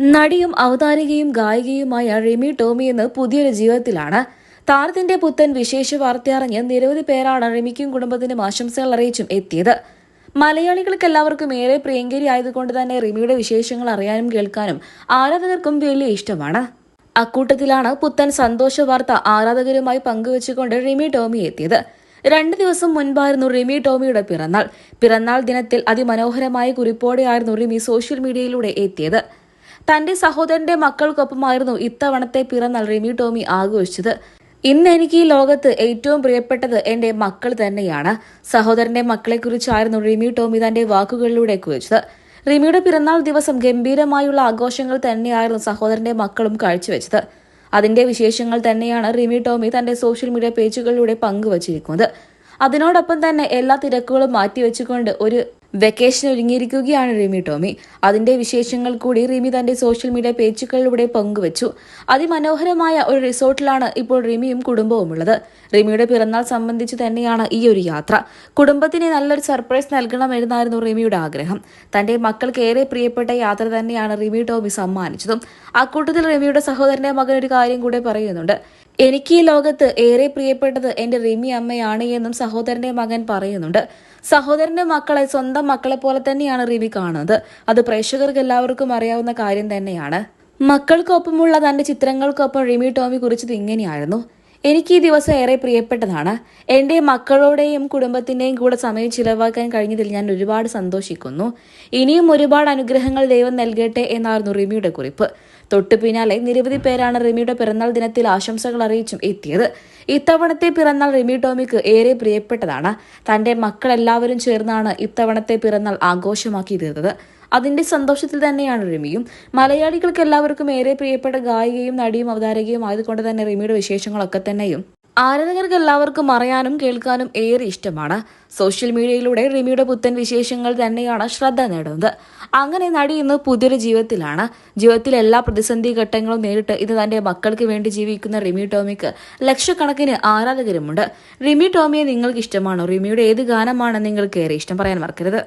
നടിയും അവതാരികയും ഗായികയുമായ റിമി ടോമി എന്ന് പുതിയൊരു ജീവിതത്തിലാണ്. താരത്തിന്റെ പുത്തൻ വിശേഷ വാർത്തയറിഞ്ഞ് നിരവധി പേരാണ് റിമിക്കും കുടുംബത്തിനും ആശംസകൾ അറിയിച്ചും എത്തിയത്. മലയാളികൾക്ക് എല്ലാവർക്കും ഏറെ പ്രിയങ്കരി ആയതുകൊണ്ട് തന്നെ റിമിയുടെ വിശേഷങ്ങൾ അറിയാനും കേൾക്കാനും ആരാധകർക്കും വലിയ ഇഷ്ടമാണ്. അക്കൂട്ടത്തിലാണ് പുത്തൻ സന്തോഷ വാർത്ത ആരാധകരുമായി പങ്കുവച്ചുകൊണ്ട് റിമി ടോമി എത്തിയത്. രണ്ട് ദിവസം മുൻപായിരുന്നു റിമി ടോമിയുടെ പിറന്നാൾ. പിറന്നാൾ ദിനത്തിൽ അതിമനോഹരമായ കുറിപ്പോടെയായിരുന്നു റിമി സോഷ്യൽ മീഡിയയിലൂടെ എത്തിയത്. തന്റെ സഹോദരന്റെ മക്കൾക്കൊപ്പമായിരുന്നു ഇത്തവണത്തെ പിറന്നാൾ റിമി ടോമി ആഘോഷിച്ചത്. ഇന്ന് എനിക്ക് ഈ ലോകത്ത് ഏറ്റവും പ്രിയപ്പെട്ടത് എന്റെ മക്കൾ തന്നെയാണ്. സഹോദരന്റെ മക്കളെക്കുറിച്ചായിരുന്നു റിമി ടോമി തന്റെ വാക്കുകളിലൂടെ കുറിച്ചത് റിമിയുടെ പിറന്നാൾ ദിവസം ഗംഭീരമായുള്ള ആഘോഷങ്ങൾ തന്നെയായിരുന്നു സഹോദരന്റെ മക്കളും കാഴ്ചവെച്ചത്. അതിന്റെ വിശേഷങ്ങൾ തന്നെയാണ് റിമി ടോമി തന്റെ സോഷ്യൽ മീഡിയ പേജുകളിലൂടെ പങ്കുവച്ചിരിക്കുന്നത്. അതിനോടൊപ്പം തന്നെ എല്ലാ തിരക്കുകളും മാറ്റിവെച്ചുകൊണ്ട് ഒരു വെക്കേഷൻ ഒരുങ്ങിയിരിക്കുകയാണ് റിമി ടോമി. അതിന്റെ വിശേഷങ്ങൾ കൂടി റിമി തന്റെ സോഷ്യൽ മീഡിയ പേജുകളിലൂടെ പങ്കുവച്ചു. അതിമനോഹരമായ ഒരു റിസോർട്ടിലാണ് ഇപ്പോൾ റിമിയും കുടുംബവും ഉള്ളത് റിമിയുടെ പിറന്നാൾ സംബന്ധിച്ച് തന്നെയാണ് ഈ ഒരു യാത്ര. കുടുംബത്തിന് നല്ലൊരു സർപ്രൈസ് നൽകണമെന്നായിരുന്നു റിമിയുടെ ആഗ്രഹം. തന്റെ മക്കൾക്ക് ഏറെ പ്രിയപ്പെട്ട യാത്ര തന്നെയാണ് റിമി ടോമി സമ്മാനിച്ചതും. അക്കൂട്ടത്തിൽ റിമിയുടെ സഹോദരന്റെ മകൻ ഒരു കാര്യം കൂടെ പറയുന്നുണ്ട്. എനിക്ക് ഈ ലോകത്ത് ഏറെ പ്രിയപ്പെട്ടത് എന്റെ റിമി അമ്മയാണ് എന്നും സഹോദരന്റെ മകൻ പറയുന്നുണ്ട്. സഹോദരന്റെ മക്കളെ സ്വന്തം മക്കളെ പോലെ തന്നെയാണ് റിമി കാണുന്നത്. അത് പ്രേക്ഷകർക്ക് എല്ലാവർക്കും അറിയാവുന്ന കാര്യം തന്നെയാണ്. മക്കൾക്കൊപ്പമുള്ള തന്റെ ചിത്രങ്ങൾക്കൊപ്പം റിമി ടോമി കുറിച്ചത് ഇങ്ങനെയായിരുന്നു. എനിക്ക് ഈ ദിവസം ഏറെ പ്രിയപ്പെട്ടതാണ്. എന്റെ മക്കളോടെയും കുടുംബത്തിന്റെയും കൂടെ സമയം ചിലവാക്കാൻ കഴിഞ്ഞതിൽ ഞാൻ ഒരുപാട് സന്തോഷിക്കുന്നു. ഇനിയും ഒരുപാട് അനുഗ്രഹങ്ങൾ ദൈവം നൽകട്ടെ എന്നായിരുന്നു റിമിയുടെ കുറിപ്പ്. തൊട്ടു പിന്നാലെ നിരവധി പേരാണ് റിമിയുടെ പിറന്നാൾ ദിനത്തിൽ ആശംസകൾ അറിയിച്ചും എത്തിയത്. ഇത്തവണത്തെ പിറന്നാൾ റിമി ടോമിക്ക് ഏറെ പ്രിയപ്പെട്ടതാണ്. തന്റെ മക്കളെല്ലാവരും ചേർന്നാണ് ഇത്തവണത്തെ പിറന്നാൾ ആഘോഷമാക്കി തീർത്തത്. അതിന്റെ സന്തോഷത്തിൽ തന്നെയാണ് റിമിയും. മലയാളികൾക്ക് എല്ലാവർക്കും ഏറെ പ്രിയപ്പെട്ട ഗായികയും നടിയും അവതാരകയും ആയതുകൊണ്ട് തന്നെ റിമിയുടെ വിശേഷങ്ങളൊക്കെ തന്നെയും. ആരാധകർക്ക് എല്ലാവർക്കും അറിയാനും കേൾക്കാനും ഏറെ ഇഷ്ടമാണ്. സോഷ്യൽ മീഡിയയിലൂടെ റിമിയുടെ പുത്തൻ വിശേഷങ്ങൾ തന്നെയാണ് ശ്രദ്ധ നേടുന്നത്. അങ്ങനെ നടി ഇന്ന് പുതിയൊരു ജീവിതത്തിലാണ്. ജീവിതത്തിലെ എല്ലാ പ്രതിസന്ധി ഘട്ടങ്ങളും നേരിട്ട് ഇത് തന്റെ മക്കൾക്ക് വേണ്ടി ജീവിക്കുന്ന റിമി ടോമിക്ക് ലക്ഷക്കണക്കിന് ആരാധകരുമുണ്ട്. റിമി ടോമിയെ നിങ്ങൾക്ക് ഇഷ്ടമാണോ? റിമിയുടെ ഏത് ഗാനമാണ് നിങ്ങൾക്ക് ഏറെ ഇഷ്ടം? പറയാൻ മറക്കരുത്.